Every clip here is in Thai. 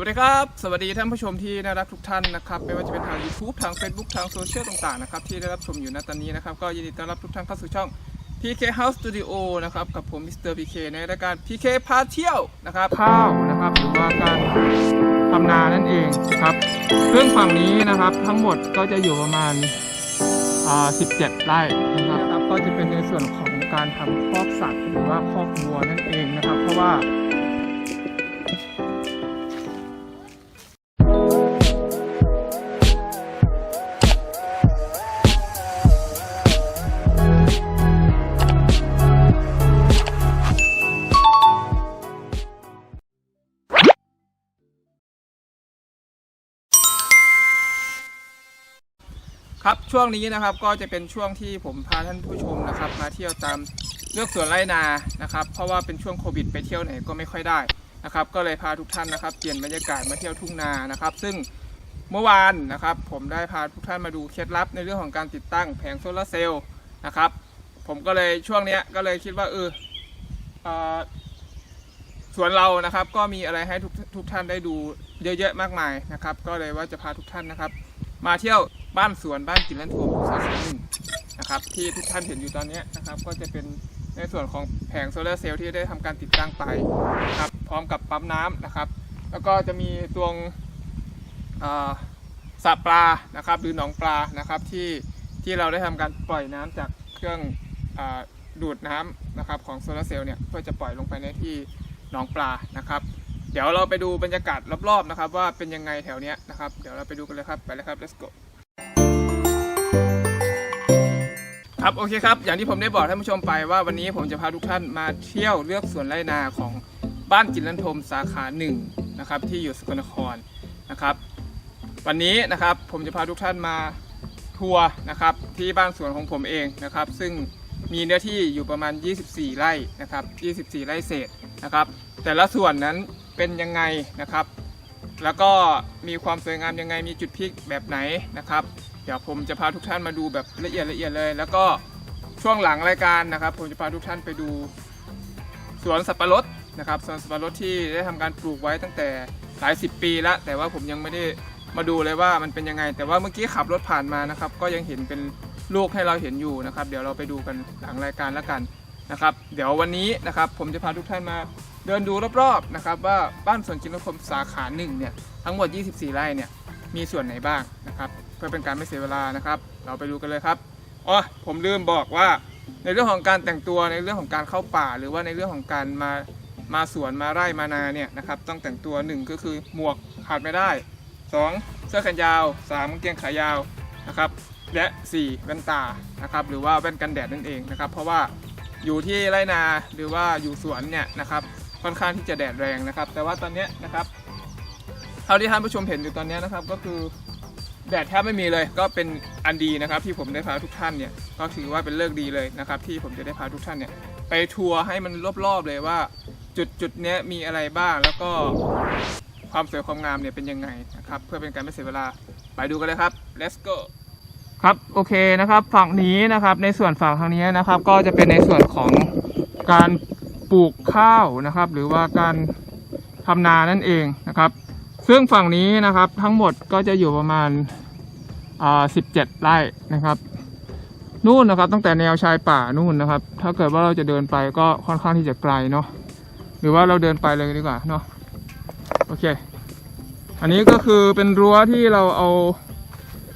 วัสดีครับ สวัสดีท่านผู้ชมที่น่ารักทุกท่านนะครับไม่ว่าจะเป็นทาง YouTube ทาง Facebook ทางโซเชียลต่างๆนะครับที่ได้รับชมอยู่ณตอนนี้นะครับก็ยินดีต้อนรับทุกท่านเข้าสู่ช่อง PK House Studio นะครับกับผมมิสเตอร์ PK ในรายการ PK พาเที่ยวนะครับข้าวนะครับหรือว่าการทำนานั่นเองนะครับซึ่งฝั่งนี้นะครับทั้งหมดก็จะอยู่ประมาณอ่า17 ไร่นะครับก็จะเป็นในส่วนของการทำคอกสัตว์หรือว่าคอกวัวนั่นเองนะครับ เพราะว่า ช่วงนี้นะครับก็จะเป็นช่วงที่ผมพาท่านผู้ชมนะครับมาเที่ยวตามเลือกสวนไร่นานะครับ เพราะว่าเป็นช่วงโควิด ไปเที่ยวไหนก็ไม่ค่อยได้นะครับ ก็เลยพาทุกท่านนะครับเปลี่ยนบรรยากาศมาเที่ยวทุ่งนานะครับ ซึ่งเมื่อวานนะครับ ผมได้พาทุกท่านมาดูเคล็ดลับในเรื่องของการติดตั้งแผงโซลาร์เซลล์นะครับ ผมก็เลยช่วงเนี้ยก็เลยคิดว่าเออเอ่อสวนเรานะครับ ก็มีอะไรให้ทุกทุกท่านได้ดูเยอะๆมากมายนะครับ ก็เลยว่าจะพาทุกท่านนะครับ มาเที่ยว บ้านสวนบ้านกินเล่นทัวร์สาขาหนึ่งนะครับที่ทุกท่านเห็นอยู่ตอนนี้นะครับ ก็จะเป็นในส่วนของแผงโซลาร์เซลล์ที่ได้ทำการติดตั้งไปนะครับพร้อมกับปั๊มน้ำนะครับ แล้วก็จะมีตวงอ่าสระปลานะครับหรือหนองปลานะครับที่ที่เราได้ทำการปล่อยน้ำจากเครื่องอาดูดน้ำนะครับของโซลาร์เซลล์เนี่ยเพื่อจะปล่อยลงไปในที่หนองปลานะครับ เดี๋ยวเราไปดูบรรยากาศรอบๆนะครับ ว่าเป็นยังไงแถวเนี้ยนะครับ เดี๋ยวเราไปดูกันเลยครับไปเลยครับ let's go ครับโอเคครับ อย่างที่ผมได้บอกท่านผู้ชมไปว่าวันนี้ผมจะพาทุกท่านมาเที่ยวเลือกสวนไรนาของบ้านจินลันทมสาขาหนึ่งนะครับที่อยู่สกลนครนะครับ วันนี้นะครับผมจะพาทุกท่านมาทัวร์นะครับที่บ้านสวนของผมเองนะครับ ซึ่งมีเนื้อที่อยู่ประมาณ 24 ไร่นะครับ 24 ไร่เศษนะครับ แต่ละส่วนนั้นเป็นยังไงนะครับ แล้วก็มีความสวยงามยังไงมีจุดพลิกแบบไหนนะครับ ดี๋ยวผมจะพาทุกท่านมาดูแบบละเอียดละเอียดเลย แล้วก็ช่วงหลังรายการนะครับ ผมจะพาทุกท่านไปดูสวนสับปะรดนะครับสวนสับปะรดที่ได้ทำการปลูกไว้ตั้งแต่หลายสิบปีแล้วแต่ว่าผมยังไม่ได้มาดูเลยว่ามันเป็นยังไง แต่ว่าเมื่อกี้ขับรถผ่านมานะครับ ก็ยังเห็นเป็นลูกให้เราเห็นอยู่นะครับ เดี๋ยวเราไปดูกันหลังรายการแล้วกันนะครับ เดี๋ยววันนี้นะครับผมจะพาทุกท่านมาเดินดูรอบๆนะครับว่าบ้านสวนจินตคมสาขาหนึ่งเนี่ยทั้งหมด 24 ไร่เนี่ยมีส่วนไหนบ้างนะครับ เพื่อเป็นการไม่เสียเวลานะครับ เราไปดูกันเลยครับอ๋อผมลืมบอกว่าในเรื่องของการแต่งตัวในเรื่องของการเข้าป่า หรือว่าในเรื่องของการมามาสวนมาไร่มานาเนี่ยนะครับต้องแต่งตัวหนึ่งก็คือหมวกขาดไม่ได้สองเสื้อแขนยาวสามกางเกงขายาวนะครับและสี่แว่นตานะครับหรือว่าแว่นกันแดดนั่นเองนะครับเพราะว่าอยู่ที่ไร่นาหรือว่าอยู่สวนเนี่ยนะครับค่อนข้างที่จะแดดแรงนะครับ แต่ว่าตอนนี้นะครับเท่าที่ท่านผู้ชมเห็นอยู่ตอนนี้นะครับก็คือ แดดแทบไม่มีเลยก็เป็นอันดีนะครับที่ผมได้พาทุกท่านเนี่ยก็ถือว่าเป็นเลิกดีเลยนะครับที่ผมจะได้พาทุกท่านเนี่ยไปทัวร์ให้มันรอบๆเลยว่า จุดจุดๆเนี้ยมีอะไรบ้างแล้วก็ความสวยความงามเนี่ยเป็นยังไงนะครับเพื่อเป็นการไม่เสียเวลาไปดูกันเลยครับ let's go ครับโอเคนะครับฝั่งนี้นะครับในส่วนฝั่งทางนี้นะครับ ก็จะเป็นในส่วนของการปลูกข้าวนะครับ หรือว่าการทำนานั่นเองนะครับ ซึ่งฝั่งนี้นะครับทั้งหมดก็จะอยู่ประมาณอ่า17ไร่นะครับ นู่นนะครับตั้งแต่แนวชายป่านู่นนะครับ ถ้าเกิดว่าเราจะเดินไปก็ค่อนข้างที่จะไกลเนาะหรือว่าเราเดินไปเลยดีกว่าเนาะโอเค อันนี้ก็คือเป็นรั้วที่เราเอา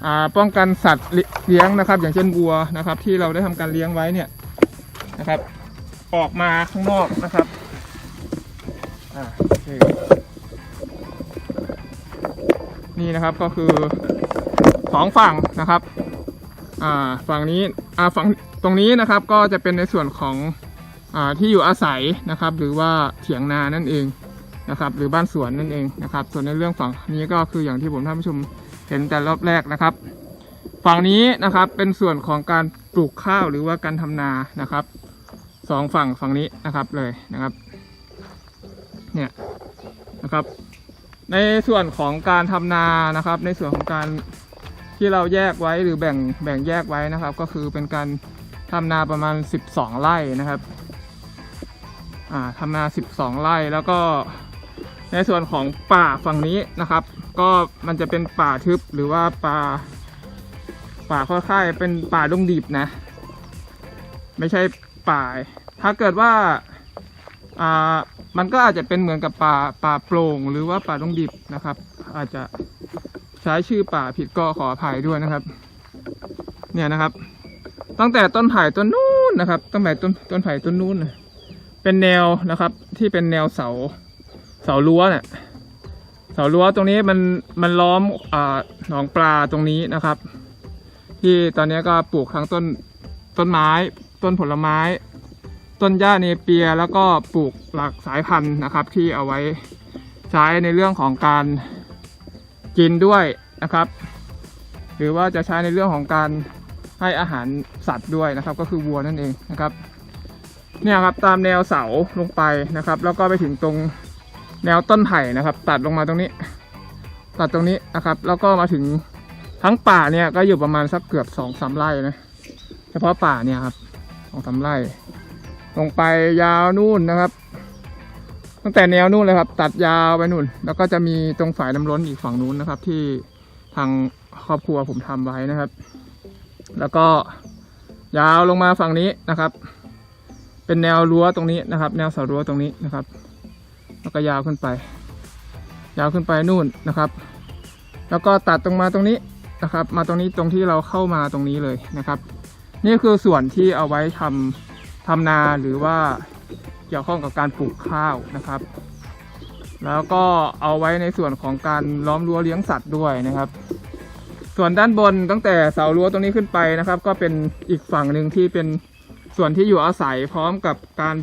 อ่าป้องกันสัตว์เลี้ยงนะครับ อย่างเช่นวัวนะครับ ที่เราได้ทำการเลี้ยงไว้เนี่ยนะครับ ออกมาข้างนอกนะครับอ่า นี่นะครับก็คือสองฝั่งนะครับอ่าฝั่งนี้อ่าฝั่งตรงนี้นะครับก็จะเป็นในส่วนของอ่าที่อยู่อาศัยนะครับ หรือว่าเถียงนานั่นเองนะครับ หรือบ้านสวนนั่นเองนะครับ ส่วนในเรื่องฝั่งนี้ก็คืออย่างที่ผมท่านผู้ชมเห็นแต่รอบแรกนะครับ ฝั่งนี้นะครับเป็นส่วนของการปลูกข้าวหรือว่าการทำนานะครับสองฝั่งฝั่งนี้นะครับเลยนะครับ เนี่ยนะครับ ในส่วนของการทำนานะครับ ในส่วนของการที่เราแยกไว้หรือแบ่งแบ่งแยกไว้นะครับ ก็คือเป็นการทำนาประมาณ 12 ไร่นะครับอ่าทำนา 12 ไร่แล้วก็ในส่วนของป่าฝั่งนี้นะครับ ก็มันจะเป็นป่าทึบหรือว่าป่าป่าค่อยๆเป็นป่าดงดิบนะ ไม่ใช่ป่าถ้าเกิดว่า อ่ามันก็อาจจะเป็นเหมือนกับป่าป่าโปร่ง หรือว่าป่าดงดิบนะครับ อาจจะใช้ชื่อป่าผิดก็ขออภัยด้วยนะครับ เนี่ยนะครับ ตั้งแต่ต้นไผ่ต้นนู้นนะครับตั้งแต่ต้นต้นไผ่ต้นนู้นเป็นแนวนะครับ ที่เป็นแนวเสาเสารั้วเนี่ยเสารั้วตรงนี้มันมันล้อมอ่าหนองปลาตรงนี้นะครับ ที่ตอนนี้ก็ปลูกทั้งต้นต้นไม้ ต้นผลไม้ ต้นหญ้าเนเปียแล้วก็ปลูกหลากสายพันธุ์นะครับ ที่เอาไว้ใช้ในเรื่องของการกินด้วยนะครับ หรือว่าจะใช้ในเรื่องของการให้อาหารสัตว์ด้วยนะครับ ก็คือวัวนั่นเองนะครับเนี่ยครับตามแนวเสาลงไปนะครับ แล้วก็ไปถึงตรงแนวต้นไผ่นะครับ ตัดลงมาตรงนี้ ตัดตรงนี้นะครับ แล้วก็มาถึงทั้งป่าเนี่ยก็อยู่ประมาณสักเกือบสองสามไร่นะเฉพาะป่าเนี่ยครับสองสามไร่ ลงไปยาวนู่นนะครับ ตั้งแต่แนวนู่นเลยครับ ตัดยาวไปนู่น แล้วก็จะมีตรงฝายน้ำล้นอีกฝั่งนู้นนะครับ ที่ทางครอบครัวผมทำไว้นะครับ แล้วก็ยาวลงมาฝั่งนี้นะครับ เป็นแนวรั้วตรงนี้นะครับ แนวเสารั้วตรงนี้นะครับ แล้วก็ยาวขึ้นไป ยาวขึ้นไปนู่นนะครับ แล้วก็ตัดตรงมาตรงนี้นะครับ มาตรงนี้ตรงที่เราเข้ามาตรงนี้เลยนะครับ นี่คือส่วนที่เอาไว้ทำ ทำนาหรือว่าเกี่ยวข้องกับการปลูกข้าวนะครับ แล้วก็เอาไว้ในส่วนของการล้อมรั้วเลี้ยงสัตว์ด้วยนะครับ ส่วนด้านบนตั้งแต่เสารั้วตรงนี้ขึ้นไปนะครับ ก็เป็นอีกฝั่งหนึ่งที่เป็นส่วนที่อยู่อาศัยพร้อมกับการ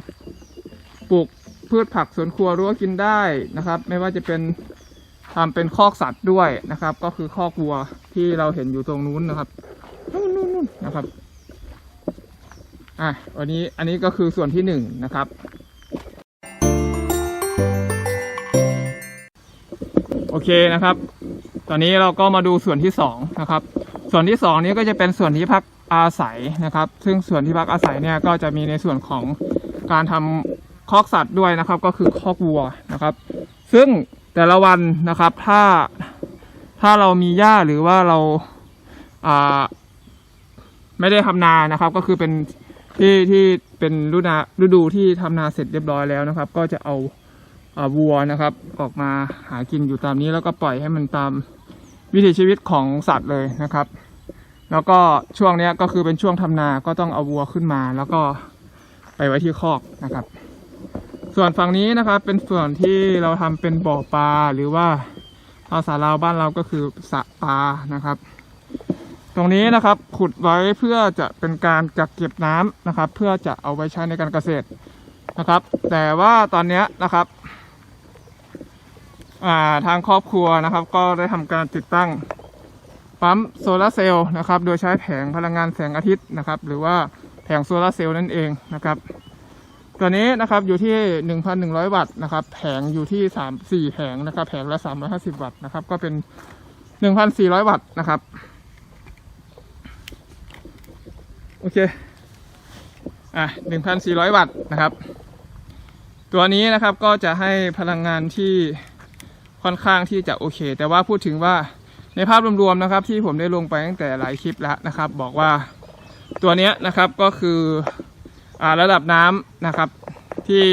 ปลูกพืชผักสวนครัวรั้วกินได้นะครับ ไม่ว่าจะเป็นทำเป็นคอกสัตว์ด้วยนะครับ ก็คือคอกวัวที่เราเห็นอยู่ตรงนู้นนะครับ นู่นนู่นนู่นนะครับ อะวันนี้อันนี้ก็คือส่วนที่หนึ่งนะครับ โอเคนะครับ ตอนนี้เราก็มาดูส่วนที่สองนะครับ ส่วนที่สองนี้ก็จะเป็นส่วนที่พักอาศัยนะครับ ซึ่งส่วนที่พักอาศัยเนี่ยก็จะมีในส่วนของการทำคอกสัตว์ด้วยนะครับ ก็คือคอกวัวนะครับ ซึ่งแต่ละวันนะครับ ถ้าถ้าเรามีหญ้าหรือว่าเราอ่าไม่ได้ทำนานะครับ ก็คือเป็น ที่ที่เป็นฤดูนาฤดูที่ทำนาเสร็จเรียบร้อยแล้วนะครับ ก็จะเอาวัวนะครับ ออกมาหากินอยู่ตามนี้แล้วก็ปล่อยให้มันตามวิถีชีวิตของสัตว์เลยนะครับ แล้วก็ช่วงนี้ก็คือเป็นช่วงทำนาก็ต้องเอาวัวขึ้นมา แล้วก็ไปไว้ที่คอกนะครับ ส่วนฝั่งนี้นะครับเป็นส่วนที่เราทำเป็นบ่อปลาหรือว่าภาษาลาวบ้านเราก็คือสระปลานะครับ ตรงนี้นะครับขุดไว้เพื่อจะเป็นการกักเก็บน้ำนะครับ เพื่อจะเอาไว้ใช้ในการเกษตรนะครับ แต่ว่าตอนนี้นะครับาทางครอบครัวนะครับ ก็ได้ทำการติดตั้งปั๊มโซลาร์เซลล์นะครับ โดยใช้แผงพลังงานแสงอาทิตย์นะครับ หรือว่าแผงโซลาร์เซลล์นั่นเองนะครับ ตัวนี้นะครับอยู่ที่ 1,100 วัตต์นะครับ แผงอยู่ที่ 3 4 แผงนะครับ แผงละ 350 วัตต์นะครับ ก็เป็น 1,400 วัตต์นะครับ โอเค อะ1,400วัตต์นะครับ ตัวนี้นะครับก็จะให้พลังงานที่ค่อนข้างที่จะโอเค แต่ว่าพูดถึงว่าในภาพรวมๆนะครับ ที่ผมได้ลงไปตั้งแต่หลายคลิปแล้วนะครับ บอกว่าตัวนี้นะครับก็คืออ่าระดับน้ำนะครับที่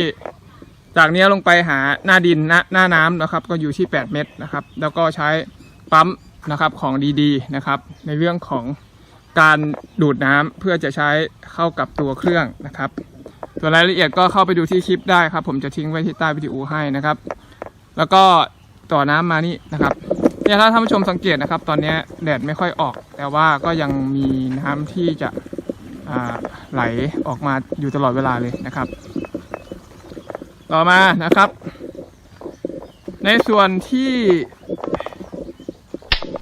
จากนี้ลงไปหาหน้าดินหน้าหน้าน้ำนะครับ ก็อยู่ที่ 8 เมตรนะครับ แล้วก็ใช้ปั๊มนะครับของดีๆนะครับ ในเรื่องของ การดูดน้ำเพื่อจะใช้เข้ากับตัวเครื่องนะครับ ส่วนรายละเอียดก็เข้าไปดูที่คลิปได้ครับ ผมจะทิ้งไว้ที่ใต้วิดีโอให้นะครับ แล้วก็ต่อน้ำมานี่นะครับเนี่ยถ้าท่านผู้ชมสังเกตนะครับ ตอนนี้แดดไม่ค่อยออก แต่ว่าก็ยังมีน้ำที่จะไหลออกมาอยู่ตลอดเวลาเลยนะครับ ต่อมานะครับ ในส่วนที่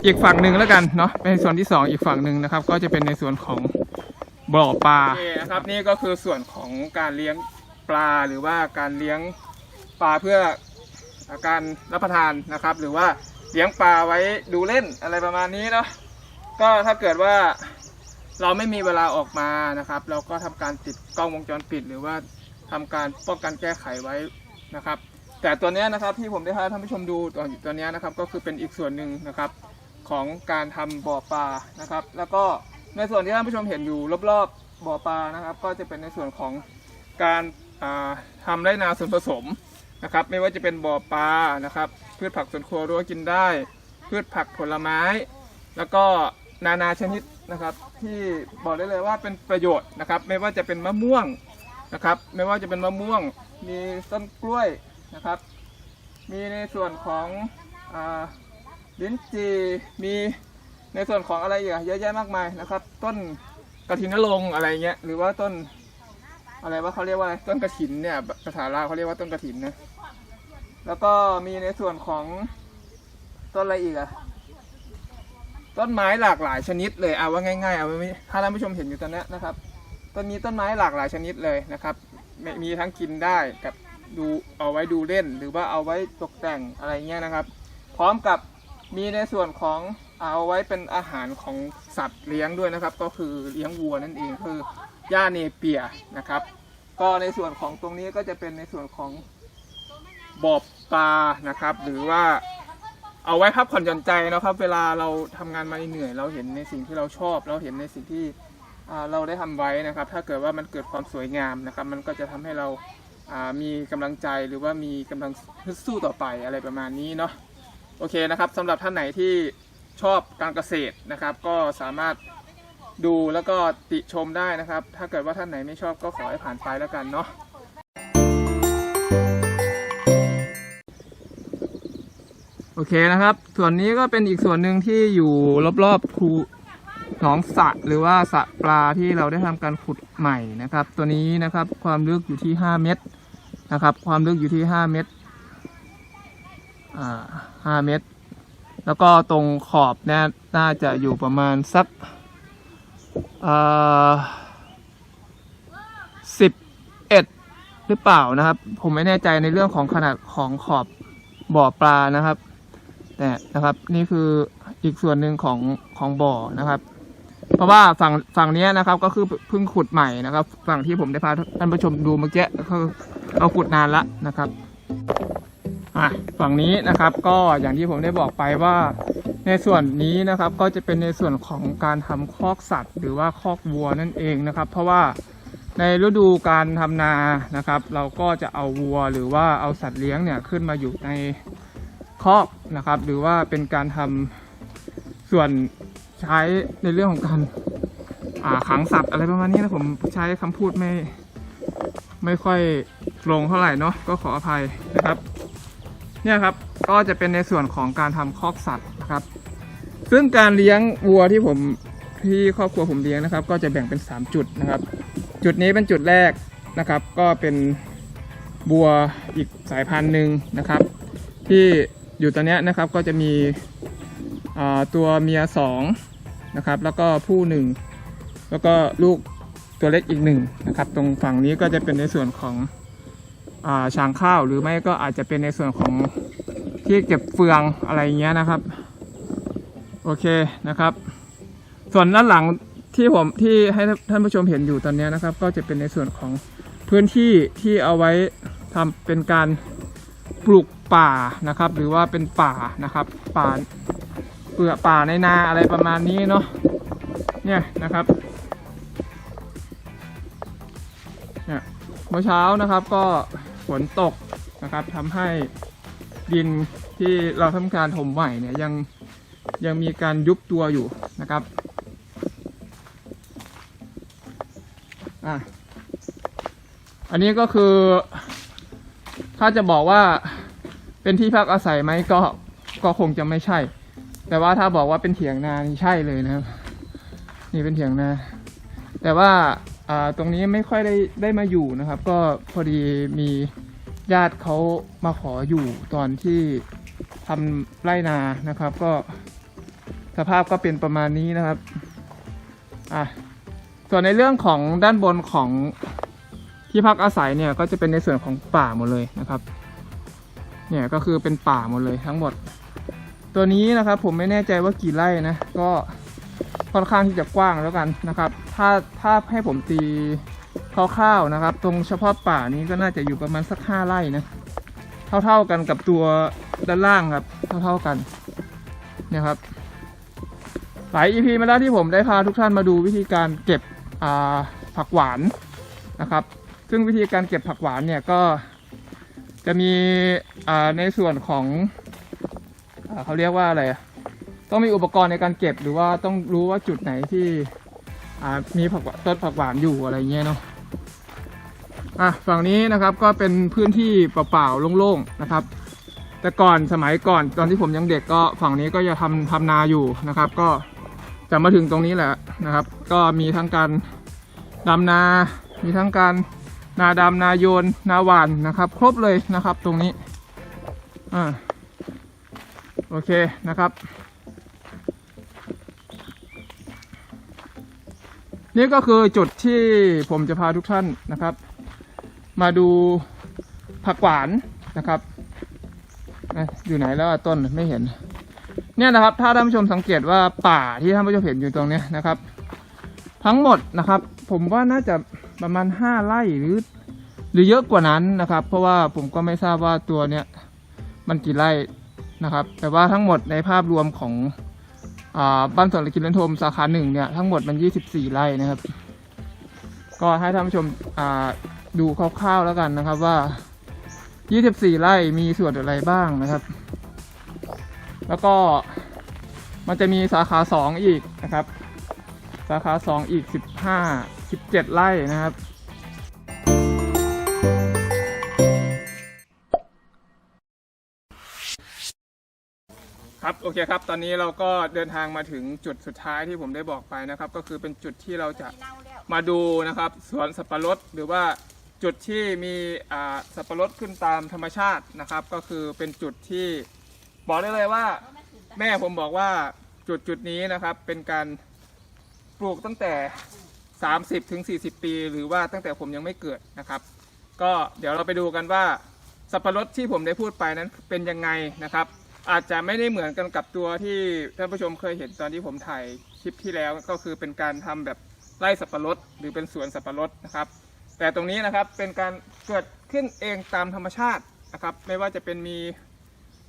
อีกฝั่งหนึ่งแล้วกันเนาะเป็นส่วนที่สองอีกฝั่งหนึ่งนะครับ ก็จะเป็นในส่วนของบ่อปลานะครับ นี่ก็คือส่วนของการเลี้ยงปลาหรือว่าการเลี้ยงปลาเพื่อการรับประทานนะครับ หรือว่าเลี้ยงปลาไว้ดูเล่นอะไรประมาณนี้เนาะก็ถ้าเกิดว่าเราไม่มีเวลาออกมานะครับ เราก็ทำการติดกล้องวงจรปิด หรือว่าทำการป้องกันแก้ไขไว้นะครับ แต่ตัวนี้นะครับที่ผมได้ให้ท่านผู้ชมดูตัวตัวนี้นะครับ ก็คือเป็นอีกส่วนหนึ่งนะครับ ของการทำบ่อปลานะครับ แล้วก็ในส่วนที่ท่านผู้ชมเห็นอยู่รอบๆบ่อปลานะครับ ก็จะเป็นในส่วนของการาทำไรนาส่วนผสมนะครับ ไม่ว่าจะเป็นบ่อปลานะครับ พืชผักสวนครัวรั้วกินได้ พืชผักผลไม้ แล้วก็นานาชนิดนะครับที่บอกได้เลยว่าเป็นประโยชน์นะครับ ไม่ว่าจะเป็นมะม่วงนะครับ ไม่ว่าจะเป็นมะม่วง มีต้นกล้วยนะครับ มีในส่วนของอ ลิ้นจี่มีในส่วนของอะไรอีกเยอะแยะมากมายนะครับ ต้นกระถินนรงอะไรเงี้ยหรือว่าต้นอะไรว่าเขาเรียกว่าอะไรต้นกระถินเนี่ยภาษาลาวเขาเรียกว่าต้นกระถินนะแล้วก็มีในส่วนของต้นอะไรอีกอะต้นไม้หลากหลายชนิดเลยเอาว่าง่ายๆเอาไว้ถ้าท่านผู้ชมเห็นอยู่ตอนนี้นะครับต้นนี้ต้นไม้หลากหลายชนิดเลยนะครับมมีทั้งกินได้กับดูเอาไว้ดูเล่น หรือว่าเอาไว้ตกแต่งอะไรเงี้ยนะครับ พร้อมกับ มีในส่วนของเอาไว้เป็นอาหารของสัตว์เลี้ยงด้วยนะครับ ก็คือเลี้ยงวัวนั่นเองคือหญ้าเนเปียนะครับ ก็ในส่วนของตรงนี้ก็จะเป็นในส่วนของบ่อปลานะครับ หรือว่าเอาไว้พักผ่อนหย่อนใจนะครับ เวลาเราทำงานมาเหนื่อยเราเห็นในสิ่งที่เราชอบ เราเห็นในสิ่งที่เราได้ทำไว้นะครับ ถ้าเกิดว่ามันเกิดความสวยงามนะครับ มันก็จะทำให้เรามีกำลังใจหรือว่ามีกำลังฮึดสู้ต่อไปอะไรประมาณนี้เนาะ โอเคนะครับสำหรับท่านไหนที่ชอบการเกษตรนะครับ ก็สามารถดูแล้วก็ติชมได้นะครับ ถ้าเกิดว่าท่านไหนไม่ชอบก็ขอให้ผ่านไปแล้วกันเนาะโอเคนะครับ ส่วนนี้ก็เป็นอีกส่วนหนึ่งที่อยู่รอบๆคูหนองสระหรือว่าสระปลาที่เราได้ทำการขุดใหม่นะครับ ตัวนี้นะครับความลึกอยู่ที่ 5 เมตรนะครับ ความลึกอยู่ที่ 5 เมตร ห้าเมตร แล้วก็ตรงขอบเนี่ยน่าจะอยู่ประมาณสักสิบเอ็ดหรือเปล่านะครับ ผมไม่แน่ใจในเรื่องของขนาดของขอบบ่อปลานะครับแต่นะครับนี่คืออีกส่วนหนึ่งของของบ่อนะครับ เพราะว่าฝั่งฝั่งนี้นะครับ ก็คือเพิ่งขุดใหม่นะครับ ฝั่งที่ผมได้พาท่านผู้ชมดูเมื่อกี้ก็คือเอาขุดนานละนะครับ อะฝั่งนี้นะครับก็อย่างที่ผมได้บอกไปว่าในส่วนนี้นะครับก็จะเป็นในส่วนของการทำคอกสัตว์ หรือว่าคอกวัวนั่นเองนะครับ เพราะว่าในฤดูการทำนานะครับ เราก็จะเอาวัวหรือว่าเอาสัตว์เลี้ยงเนี่ยขึ้นมาอยู่ในคอกนะครับ หรือว่าเป็นการทำส่วนใช้ในเรื่องของการขังสัตว์อะไรประมาณนี้นะผมใช้คำพูดไม่ไม่ค่อยตรงเท่าไหร่เนาะก็ขออภัยนะครับ เนี่ยครับก็จะเป็นในส่วนของการทำคอกสัตว์นะครับ ซึ่งการเลี้ยงวัวที่ผมที่ครอบครัวผมเลี้ยงนะครับ ก็จะแบ่งเป็น 3 จุดนะครับ จุดนี้เป็นจุดแรกนะครับ ก็เป็นบัวอีกสายพันธุ์หนึ่งนะครับ ที่อยู่ตอนนี้นะครับก็จะมีตัวเมียสองนะครับ แล้วก็ผู้หนึ่งแล้วก็ลูกตัวเล็กอีกหนึ่งนะครับ ตรงฝั่งนี้ก็จะเป็นในส่วนของ ชางข้าวหรือไม่ก็อาจจะเป็นในส่วนของที่เก็บเฟืองอะไรเงี้ยนะครับ โอเคนะครับ ส่วนด้านหลังที่ผมที่ให้ท่านผู้ชมเห็นอยู่ตอนนี้นะครับ ก็จะเป็นในส่วนของพื้นที่ที่เอาไว้ทำเป็นการปลูกป่านะครับ หรือว่าเป็นป่านะครับป่าเปลือกป่าในนาอะไรประมาณนี้เนาะเนี่ยนะครับเนี่ยเมื่อเช้านะครับก็ ฝนตกนะครับทำให้ดินที่เราทำการถมใหม่เนี่ยยังยังมีการยุบตัวอยู่นะครับอะอันนี้ก็คือ ถ้าจะบอกว่าเป็นที่พักอาศัยไหมก็ก็คงจะไม่ใช่ แต่ว่าถ้าบอกว่าเป็นเถียงนานี่ใช่เลยนะครับ นี่เป็นเถียงนา แต่ว่าอ่า ตรงนี้ไม่ค่อยได้ได้มาอยู่นะครับ ก็พอดีมีญาติเขามาขออยู่ตอนที่ทำไร่นานะครับ ก็สภาพก็เป็นประมาณนี้นะครับอะส่วนในเรื่องของด้านบนของที่พักอาศัยเนี่ยก็จะเป็นในส่วนของป่าหมดเลยนะครับ เนี่ยก็คือเป็นป่าหมดเลยทั้งหมด ตัวนี้นะครับผมไม่แน่ใจว่ากี่ไร่นะก็ ค่อนข้างที่จะกว้างแล้วกันนะครับ ถ้าถ้าให้ผมตีคร่าวๆนะครับ ตรงเฉพาะป่านี้ก็น่าจะอยู่ประมาณสักห้าไร่นะถ้าเท่าๆกันกับตัวด้านล่างครับ เท่าๆกันเนี่ยครับหลาย EP มาแล้วที่ผมได้พาทุกท่านมาดูวิธีการเก็บผักหวานนะครับ ซึ่งวิธีการเก็บผักหวานเนี่ยก็จะมีในส่วนของอเขาเรียกว่าอะไรอะ ต้องมีอุปกรณ์ในการเก็บหรือว่าต้องรู้ว่าจุดไหนที่มีผักต้นผักหวานอยู่อะไรเงี้ยเนาะอะฝั่งนี้นะครับก็เป็นพื้นที่เปล่าๆโล่งๆนะครับ แต่ก่อนสมัยก่อนตอนที่ผมยังเด็กก็ฝั่งนี้ก็จะทำทำนาอยู่นะครับ ก็จะมาถึงตรงนี้แหละนะครับ ก็มีทั้งการดำนา มีทั้งการนาดำนาโยนนาหวานนะครับ ครบเลยนะครับตรงนี้อ่าโอเคนะครับ นี่ก็คือจุดที่ผมจะพาทุกท่านนะครับ มาดูผักหวานนะครับอยู่ไหนแล้วต้นไม่เห็น เนี่ยนะครับ ถ้าท่านผู้ชมสังเกตว่าป่าที่ท่านผู้ชมเห็นอยู่ตรงนี้นะครับ ทั้งหมดนะครับ ผมว่าน่าจะประมาณห้าไร่หรือ หรือเยอะกว่านั้นนะครับ เพราะว่าผมก็ไม่ทราบว่าตัวเนี้ยมันกี่ไร่นะครับ แต่ว่าทั้งหมดในภาพรวมของ บ้านสวนกินเลนโทมสาขาหนึ่งเนี่ยทั้งหมดมันยี่สิบสี่ไร่นะครับ ก็ให้ท่านผู้ชมดูคร่าวๆแล้วกันนะครับว่า 24 ไร่มีส่วนอะไรบ้างนะครับ แล้วก็มันจะมีสาขา 2 อีกนะครับ สาขา 2 อีก 15 17 ไร่นะครับ ครับโอเคครับ ตอนนี้เราก็เดินทางมาถึงจุดสุดท้ายที่ผมได้บอกไปนะครับ ก็คือเป็นจุดที่เราจะมาดูนะครับสวนสับปะรดหรือว่าจุดที่มีสับปะรดขึ้นตามธรรมชาตินะครับ ก็คือเป็นจุดที่บอกได้เลยว่า แม่ผมบอกว่าจุดจุดนี้นะครับเป็นการปลูกตั้งแต่ 30ถึง40 ปี หรือว่าตั้งแต่ผมยังไม่เกิดนะครับ ก็เดี๋ยวเราไปดูกันว่าสับปะรดที่ผมได้พูดไปนั้นเป็นยังไงนะครับ อาจจะไม่ได้เหมือนกันกับตัวที่ท่านผู้ชมเคยเห็นตอนที่ผมถ่ายคลิปที่แล้วก็คือเป็นการทำแบบไร่สับปะรดหรือเป็นสวนสับปะรดนะครับ แต่ตรงนี้นะครับเป็นการเกิดขึ้นเองตามธรรมชาตินะครับ ไม่ว่าจะเป็นมี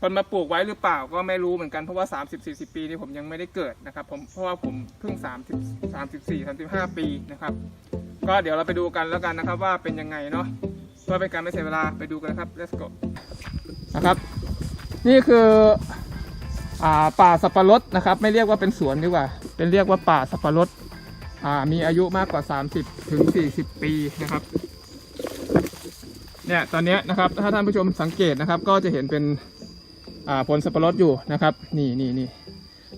คนมาปลูกไว้หรือเปล่าก็ไม่รู้เหมือนกันเพราะว่า 30 40 ปีที่ผมยังไม่ได้เกิดนะครับผมเพราะว่าผมเพิ่ง 30 34 35 ปีนะครับ ก็เดี๋ยวเราไปดูกันแล้วกันนะครับว่าเป็นยังไงเนาะเพื่อเป็นการไม่เสียเวลาไปดูกันนะครับ let's go นะครับ นี่คืออ่าป่าสับปะรดนะครับ ไม่เรียกว่าเป็นสวนดีกว่า เป็นเรียกว่าป่าสับปะรดอ่ามีอายุมากกว่า 30ถึง40 ปีนะครับเนี่ยตอนนี้นะครับถ้าท่านผู้ชมสังเกตนะครับ ก็จะเห็นเป็นอ่าผลสับปะรดอยู่นะครับ นี่นี่นี่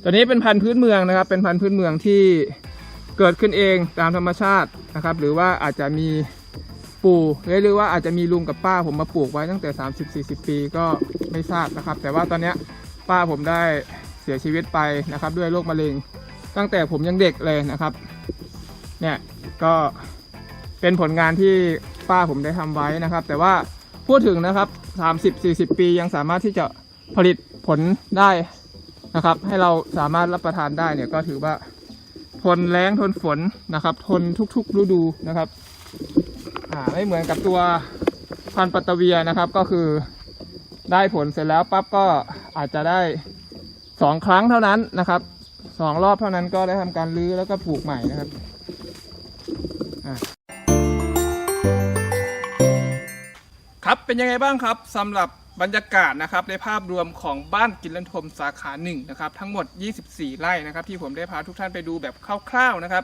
ตัวนี้เป็นพันธุ์พื้นเมืองนะครับ เป็นพันธุ์พื้นเมืองที่เกิดขึ้นเองตามธรรมชาตินะครับ หรือว่าอาจจะมี ปู่หรือว่าอาจจะมีลุงกับป้าผมมาปลูกไว้ตั้งแต่ 30-40 ปีก็ไม่ทราบนะครับ แต่ว่าตอนนี้ป้าผมได้เสียชีวิตไปนะครับ ด้วยโรคมะเร็ง ตั้งแต่ผมยังเด็กเลยนะครับ เนี่ยก็เป็นผลงานที่ป้าผมได้ทำไว้นะครับ แต่ว่าพูดถึงนะครับ 30-40 ปียังสามารถที่จะผลิตผลได้นะครับ ให้เราสามารถรับประทานได้เนี่ยก็ถือว่าทนแรงทนฝนนะครับ ทนทุกๆฤดูนะครับอ่าไม่เหมือนกับตัวพันปัตตะเวียนะครับก็คือได้ผลเสร็จแล้วปั๊บก็อาจจะได้สองครั้งเท่านั้นนะครับสองรอบเท่านั้นก็ได้ทำการรื้อแล้วก็ปลูกใหม่นะครับครับเป็นยังไงบ้างครับสำหรับบรรยากาศนะครับในภาพรวมของบ้านกินลันทมสาขาหนึ่งนะครับทั้งหมด 24 ไร่นะครับที่ผมได้พาทุกท่านไปดูแบบคร่าวๆนะครับ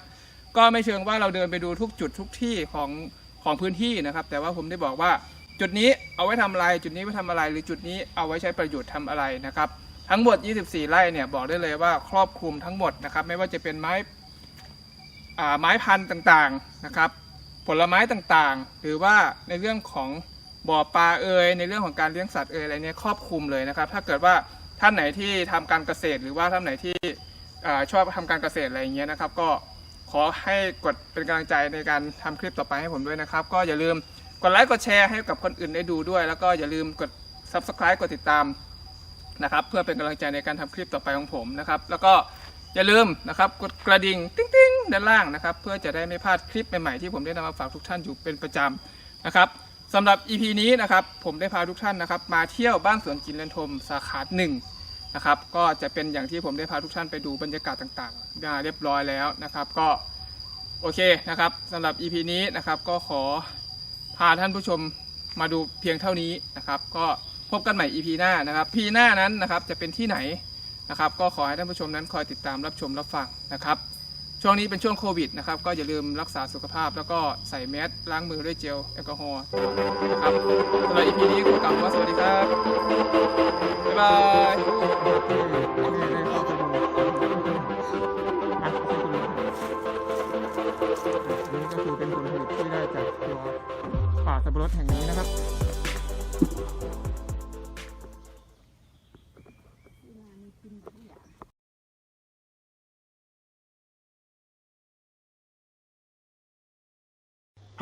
ก็ไม่เชิงว่าเราเดินไปดูทุกจุดทุกที่ของ ของพื้นที่นะครับ แต่ว่าผมได้บอกว่าจุดนี้เอาไว้ทำอะไร จุดนี้ไว้ทำอะไร หรือจุดนี้เอาไว้ใช้ประโยชน์ทำอะไรนะครับ ทั้งหมด 24 ไร่เนี่ยบอกได้เลยว่าครอบคลุมทั้งหมดนะครับ ไม่ว่าจะเป็นไม้ไม้พันธุ์ต่างๆนะครับ ผลไม้ต่างๆ หรือว่าในเรื่องของบ่อปลาเอยในเรื่องของการเลี้ยงสัตว์เอยอะไรเนี่ยครอบคลุมเลยนะครับ ถ้าเกิดว่าท่านไหนที่ทำการเกษตร หรือว่าท่านไหนที่อชอบทำการเกษตรอะไรอย่างเงี้ยนะครับ ก็ ขอให้กดเป็นกำลังใจในการทำคลิปต่อไปให้ผมด้วยนะครับ ก็อย่าลืมกดไลค์กดแชร์ให้กับคนอื่นได้ดูด้วย แล้วก็อย่าลืมกด subscribe กดติดตามนะครับเพื่อเป็นกำลังใจในการทำคลิปต่อไปของผมนะครับ แล้วก็อย่าลืมนะครับกดกระดิ่งติ๊งติ๊งด้านล่างนะครับ เพื่อจะได้ไม่พลาดคลิปใหม่ๆที่ผมได้นำมาฝากทุกท่านอยู่เป็นประจำนะครับสำหรับ EP นี้นะครับผมได้พาทุกท่านนะครับมาเที่ยวบ้านสวนกินเลนทมสาขาหนึ่ง นะครับ ก็จะเป็นอย่างที่ผมได้พาทุกท่านไปดูบรรยากาศต่างๆได้เรียบร้อยแล้วนะครับ ก็โอเคนะครับสำหรับ EP นี้นะครับก็ขอพาท่านผู้ชมมาดูเพียงเท่านี้นะครับ ก็พบกันใหม่ EP หน้านะครับ EP หน้านั้นนะครับจะเป็นที่ไหนนะครับ ก็ขอให้ท่านผู้ชมนั้นคอยติดตามรับชมรับฟังนะครับ ช่วงนี้เป็นช่วงโควิดนะครับ ก็อย่าลืมรักษาสุขภาพ แล้วก็ใส่แมสล้างมือด้วยเจลแอลกอฮอล์นะครับสำหรับ EP นี้ขอกล่าวคำว่าสวัสดีครับ บ๊ายบายนี่ก็คือเป็นผลผลิตที่ได้จากตัวป่าสับปะรดแห่งนี้นะครับ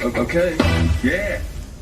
okay. Yeah.